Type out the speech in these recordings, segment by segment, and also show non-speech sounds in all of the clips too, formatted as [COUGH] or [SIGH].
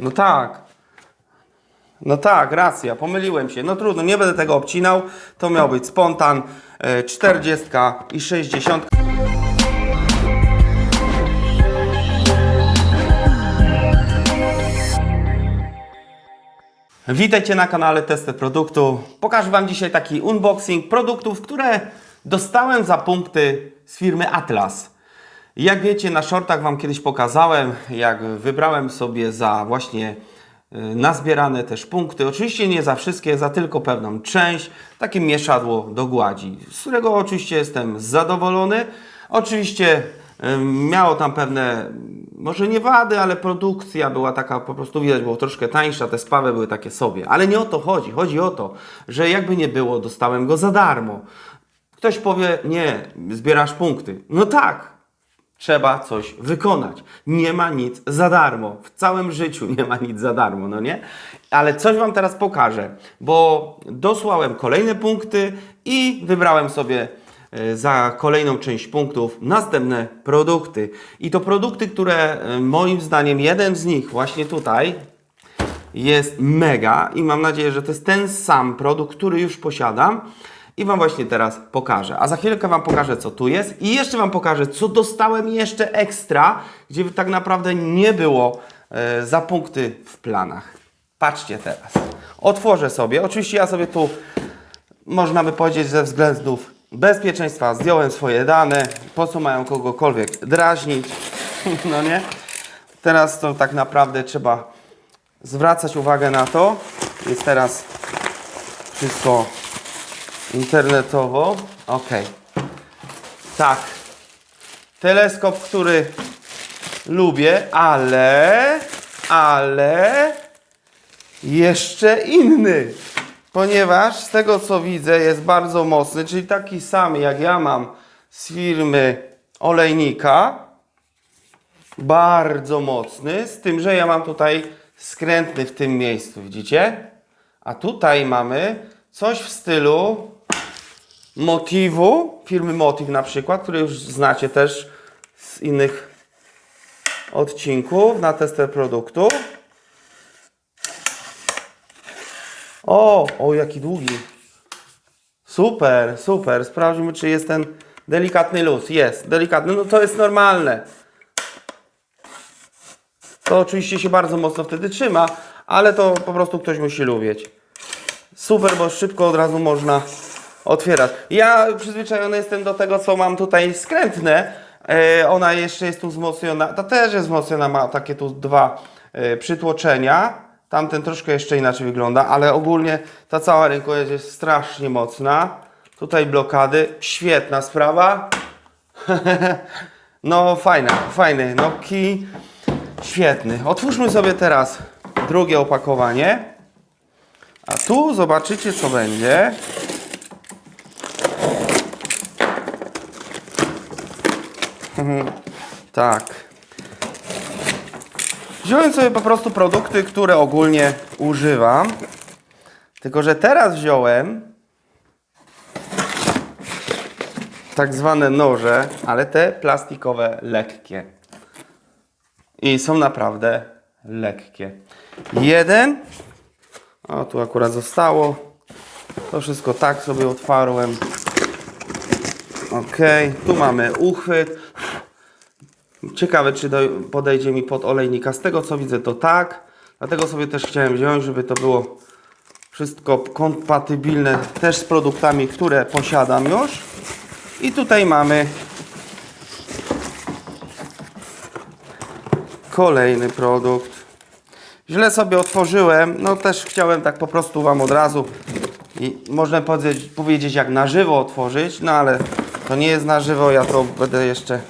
No tak. No tak, racja, pomyliłem się. No trudno, nie będę tego obcinał. To miał być spontan. e, 40 i 60. Witajcie na kanale Testy Produktu. Pokażę Wam dzisiaj taki unboxing produktów, które dostałem za punkty z firmy Atlas. Jak wiecie, na shortach Wam kiedyś pokazałem, jak wybrałem sobie za właśnie y, nazbierane też punkty. Oczywiście nie za wszystkie, za tylko pewną część. Takie mieszadło do gładzi, z którego oczywiście jestem zadowolony. Oczywiście miało tam pewne, może nie wady, ale produkcja była taka, po prostu widać, było troszkę tańsza, te spawy były takie sobie. Ale nie o to chodzi. Chodzi o to, że jakby nie było, dostałem go za darmo. Ktoś powie, nie, zbierasz punkty. No tak, trzeba coś wykonać. Nie ma nic za darmo. W całym życiu nie ma nic za darmo, no nie? Ale coś Wam teraz pokażę, bo dosłałem kolejne punkty i wybrałem sobie e, za kolejną część punktów następne produkty. I to produkty, które e, moim zdaniem jeden z nich właśnie tutaj jest mega i mam nadzieję, że to jest ten sam produkt, który już posiadam i Wam właśnie teraz pokażę. A za chwilkę Wam pokażę, co tu jest i jeszcze Wam pokażę, co dostałem jeszcze ekstra, gdzie tak naprawdę nie było e, za punkty w planach. Patrzcie teraz. Otworzę sobie. Oczywiście ja sobie tu, można by powiedzieć, ze względów bezpieczeństwa zdjąłem swoje dane. Po co mają kogokolwiek drażnić? [LAUGHS] No nie? Teraz to tak naprawdę trzeba zwracać uwagę na to. Jest teraz wszystko internetowo. Ok. Tak. Teleskop, który lubię, ale, ale jeszcze inny. Ponieważ z tego co widzę jest bardzo mocny, czyli taki sam jak ja mam z firmy olejnika bardzo mocny, z tym, że ja mam tutaj skrętny w tym miejscu, widzicie? A tutaj mamy coś w stylu motivu, firmy Motiv na przykład, który już znacie też z innych odcinków na tester produktu. O, o jaki długi. Super, super. Sprawdźmy, czy jest ten delikatny luz. Jest, delikatny. No to jest normalne. To oczywiście się bardzo mocno wtedy trzyma, ale to po prostu ktoś musi lubić. Super, bo szybko od razu można otwierać. Ja przyzwyczajony jestem do tego, co mam tutaj skrętne. E, ona jeszcze jest tu wzmocniona. Ta też jest wzmocniona, ma takie tu dwa e, przytłoczenia. Tamten troszkę jeszcze inaczej wygląda, ale ogólnie ta cała rękojeść jest strasznie mocna. Tutaj blokady. Świetna sprawa. [LAUGHS] no fajna, fajny. No kij świetny. Otwórzmy sobie teraz drugie opakowanie. A tu zobaczycie, co będzie. Tak. Wziąłem sobie po prostu produkty, które ogólnie używam. Tylko, że teraz wziąłem tak zwane noże, ale te plastikowe, lekkie. I są naprawdę lekkie. Jeden o, tu akurat zostało. To wszystko tak sobie otwarłem. Ok, tu mamy uchwyt. Ciekawe, czy podejdzie mi pod olejnika. Z tego co widzę, to tak. Dlatego sobie też chciałem wziąć, żeby to było wszystko kompatybilne też z produktami, które posiadam już. I tutaj mamy kolejny produkt. Źle sobie otworzyłem, no też chciałem tak po prostu Wam od razu i można powiedzieć, powiedzieć jak na żywo otworzyć, no ale to nie jest na żywo, ja to będę jeszcze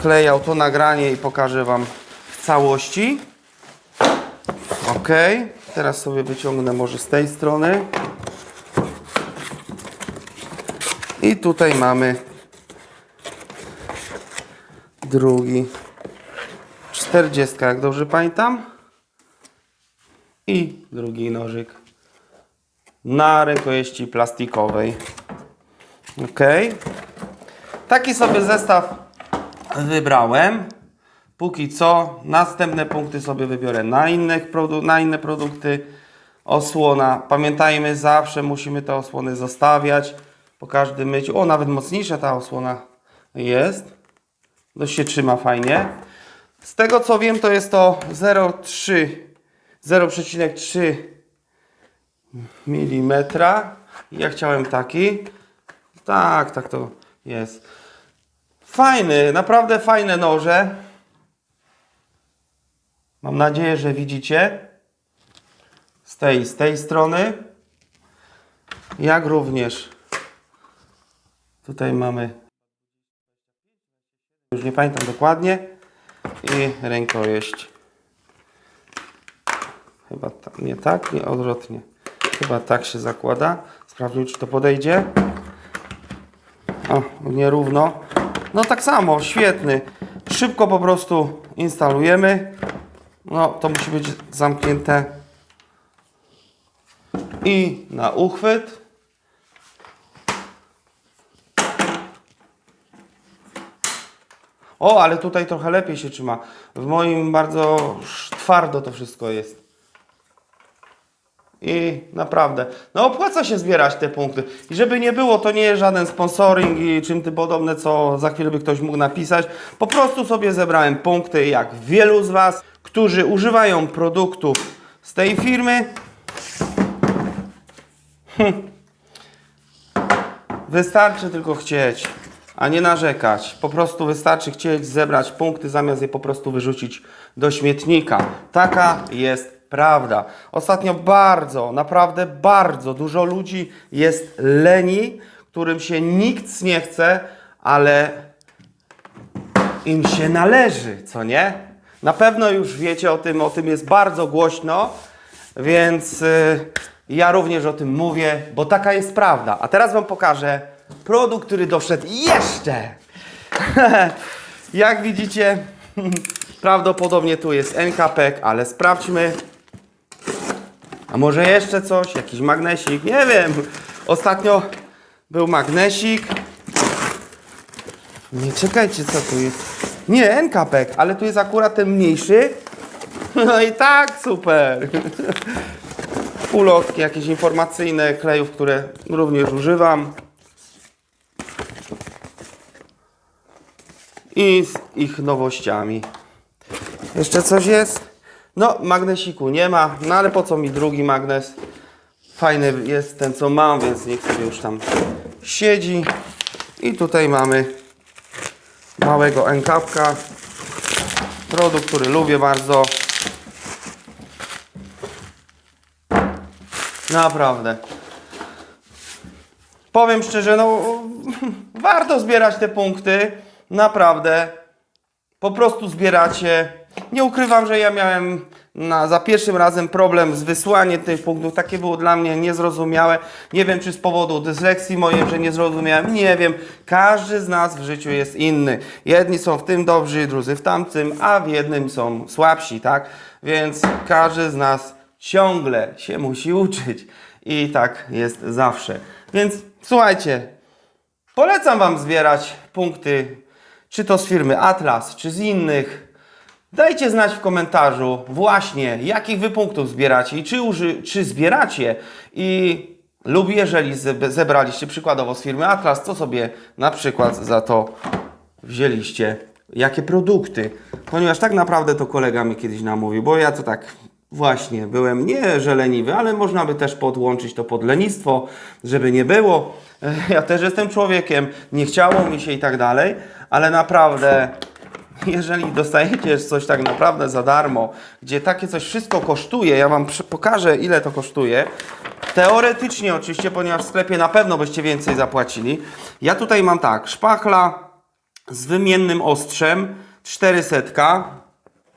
sklejał to nagranie i pokażę Wam w całości. Ok, teraz sobie wyciągnę może z tej strony. I tutaj mamy drugi 40, jak dobrze pamiętam i drugi nożyk na rękojeści plastikowej. Ok. Taki sobie zestaw wybrałem. póki co. Następne punkty sobie wybiorę na, innych produ- na inne produkty. Osłona. Pamiętajmy, zawsze musimy te osłony zostawiać po każdym myciu. O, nawet mocniejsza ta osłona jest. Dość się trzyma fajnie. Z tego co wiem, to jest to 0,3 0,3 mm. Ja chciałem taki. Tak, tak to jest. Fajny, naprawdę fajne noże. Mam nadzieję, że widzicie. Z tej, z tej strony. Jak również. Tutaj mamy. Już nie pamiętam dokładnie. I rękojeść. Chyba ta, nie tak, nie odwrotnie. Chyba tak się zakłada. Sprawdźmy, czy to podejdzie. O, nierówno. No tak samo, świetny. Szybko po prostu instalujemy. No, to musi być zamknięte. I na uchwyt. O, ale tutaj trochę lepiej się trzyma. W moim bardzo twardo to wszystko jest. I naprawdę, no opłaca się zbierać te punkty. I żeby nie było, to nie jest żaden sponsoring i czym ty podobne, co za chwilę by ktoś mógł napisać. Po prostu sobie zebrałem punkty, jak wielu z Was, którzy używają produktów z tej firmy. Hm. Wystarczy tylko chcieć, a nie narzekać. Po prostu wystarczy chcieć zebrać punkty, zamiast je po prostu wyrzucić do śmietnika. Taka jest prawda. Ostatnio bardzo, naprawdę bardzo dużo ludzi jest leni, którym się nikt nie chce, ale im się należy, co nie? Na pewno już wiecie o tym, o tym jest bardzo głośno, więc y, ja również o tym mówię, bo taka jest prawda. A teraz Wam pokażę produkt, który doszedł jeszcze. [LAUGHS] Jak widzicie, [LAUGHS] prawdopodobnie tu jest NKPEK, ale sprawdźmy. A może jeszcze coś? Jakiś magnesik? Nie wiem. Ostatnio był magnesik. Nie, czekajcie, co tu jest? Nie, NKPEK, ale tu jest akurat ten mniejszy. No i tak, super. Ulotki jakieś informacyjne, klejów, które również używam. I z ich nowościami. Jeszcze coś jest? No, magnesiku nie ma, no ale po co mi drugi magnes? Fajny jest ten, co mam, więc niech sobie już tam siedzi. I tutaj mamy małego NKPka. Produkt, który lubię bardzo. Naprawdę. Powiem szczerze, no warto zbierać te punkty. Naprawdę. Po prostu zbieracie. Nie ukrywam, że ja miałem na, za pierwszym razem problem z wysłaniem tych punktów. Takie było dla mnie niezrozumiałe. Nie wiem, czy z powodu dysleksji mojej, że nie zrozumiałem. Nie wiem. Każdy z nas w życiu jest inny. Jedni są w tym dobrzy, drudzy w tamtym, a w jednym są słabsi, tak? Więc każdy z nas ciągle się musi uczyć. I tak jest zawsze. Więc słuchajcie, Polecam Wam zbierać punkty, czy to z firmy Atlas, czy z innych. Dajcie znać w komentarzu właśnie, jakich Wy punktów zbieracie i czy, uży, czy zbieracie i lub jeżeli ze- zebraliście przykładowo z firmy Atlas, co sobie na przykład za to wzięliście, jakie produkty. Ponieważ tak naprawdę to kolega mi kiedyś namówił, bo ja to tak właśnie byłem nie że leniwy, ale można by też podłączyć to pod lenistwo, żeby nie było. [LAUGHS] Ja też jestem człowiekiem, nie chciało mi się i tak dalej, ale naprawdę jeżeli dostajecie coś tak naprawdę za darmo, gdzie takie coś wszystko kosztuje, ja Wam pokażę ile to kosztuje. Teoretycznie oczywiście, ponieważ w sklepie na pewno byście więcej zapłacili. Ja tutaj mam tak, szpachla z wymiennym ostrzem 400,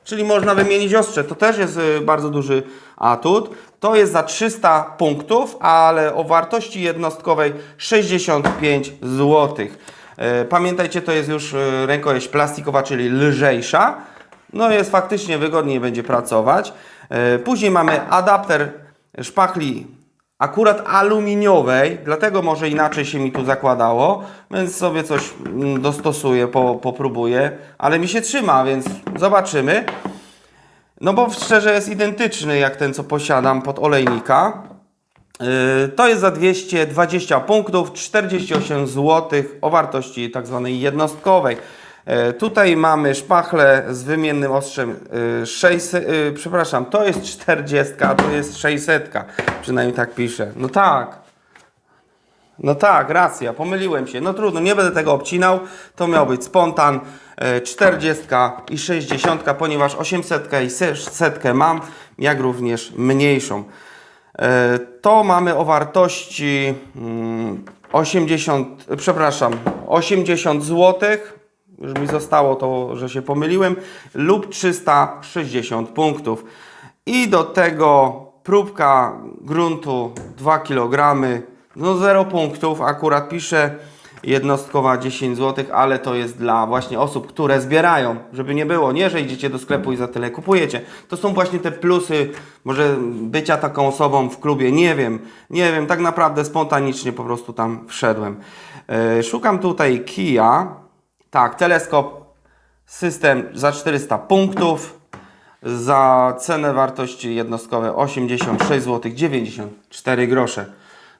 czyli można wymienić ostrze. To też jest y, bardzo duży atut. To jest za 300 punktów, ale o wartości jednostkowej 65 zł. Pamiętajcie, to jest już y, rękojeść plastikowa, czyli lżejsza. No jest faktycznie wygodniej będzie pracować. E, Później mamy adapter szpachli akurat aluminiowej, dlatego może inaczej się mi tu zakładało, więc sobie coś mm, dostosuję, po, popróbuję, ale mi się trzyma, więc zobaczymy. No bo szczerze jest identyczny jak ten, co posiadam pod olejnika. Yy, To jest za 220 punktów, 48 zł o wartości tak zwanej jednostkowej. Yy, Tutaj mamy szpachlę z wymiennym ostrzem yy, 600, yy, przepraszam, to jest 40, a to jest 600, przynajmniej tak pisze. No tak, no tak, racja, pomyliłem się. No trudno, nie będę tego obcinał. To miał być spontan. e, 40 i 60, ponieważ 800 i 100 mam, jak również mniejszą. E, To mamy o wartości mm, 80, e, przepraszam, 80 zł. Już mi zostało to, że się pomyliłem, lub 360 punktów. I do tego próbka gruntu 2 kg, no 0 punktów, akurat piszę jednostkowa 10 zł, ale to jest dla właśnie osób, które zbierają, żeby nie było, nie, że idziecie do sklepu i za tyle kupujecie. To są właśnie te plusy, może bycia taką osobą w klubie, nie wiem, nie wiem, tak naprawdę spontanicznie po prostu tam wszedłem. E, Szukam tutaj kija, tak, teleskop, system za 400 punktów, za cenę wartości jednostkowe 86 zł 94 grosze.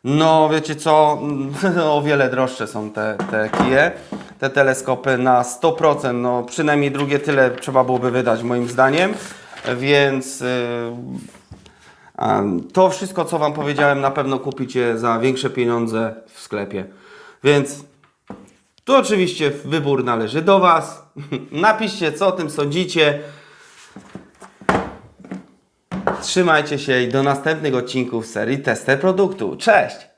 No wiecie co, [LAUGHS] o wiele droższe są te, te kije, te teleskopy na 100%, no przynajmniej drugie tyle trzeba byłoby wydać moim zdaniem, więc yy, to wszystko co Wam powiedziałem na pewno kupicie za większe pieniądze w sklepie, więc tu oczywiście wybór należy do Was, [LAUGHS] napiszcie co o tym sądzicie, Trzymajcie się i do następnych odcinków serii Tester Produktu. Cześć!